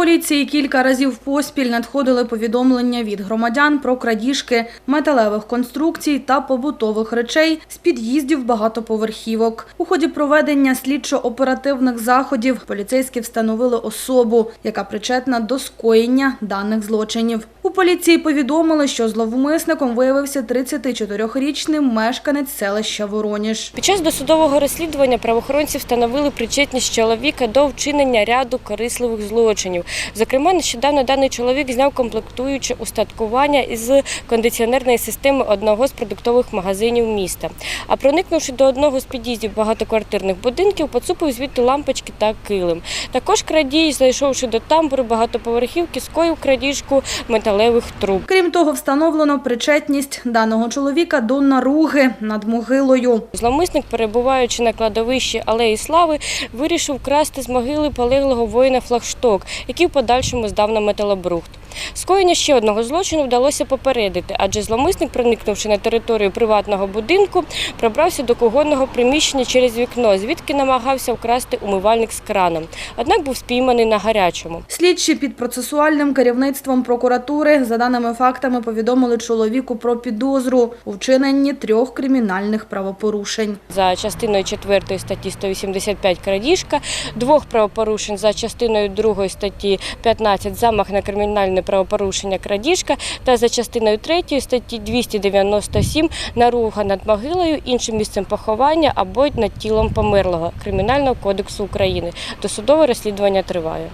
поліції кілька разів поспіль надходили повідомлення від громадян про крадіжки металевих конструкцій та побутових речей з під'їздів багатоповерхівок. У ході проведення слідчо-оперативних заходів поліцейські встановили особу, яка причетна до скоєння даних злочинів. У поліції повідомили, що зловмисником виявився 34-річний мешканець селища Вороніж. Під час досудового розслідування правоохоронці встановили причетність чоловіка до вчинення ряду корисливих злочинів. Зокрема, нещодавно даний чоловік зняв комплектуюче устаткування із кондиціонерної системи одного з продуктових магазинів міста. А проникнувши до одного з під'їздів багатоквартирних будинків, поцупив звідти лампочки та килим. Також крадій, зайшовши до тамбуру багатоповерхівки, скоїв крадіжку металевих труб. Крім того, встановлено причетність даного чоловіка до наруги над могилою. Зловмисник, перебуваючи на кладовищі Алеї Слави, вирішив красти з могили полеглого воїна флагшток, який в подальшому здав на металобрухт. Скоєння ще одного злочину вдалося попередити, адже зловмисник, проникнувши на територію приватного будинку, пробрався до кухонного приміщення через вікно, звідки намагався вкрасти умивальник з краном. Однак був спійманий на гарячому. Слідчі під процесуальним керівництвом прокуратури за даними фактами повідомили чоловіку про підозру у вчиненні трьох кримінальних правопорушень. За частиною 4 статті 185 крадіжка, двох правопорушень за частиною 2 статті 15 замах на кримінальне правопорушення крадіжка та за частиною 3 статті 297 наруга над могилою, іншим місцем поховання або над тілом померлого Кримінального кодексу України. Досудове розслідування триває.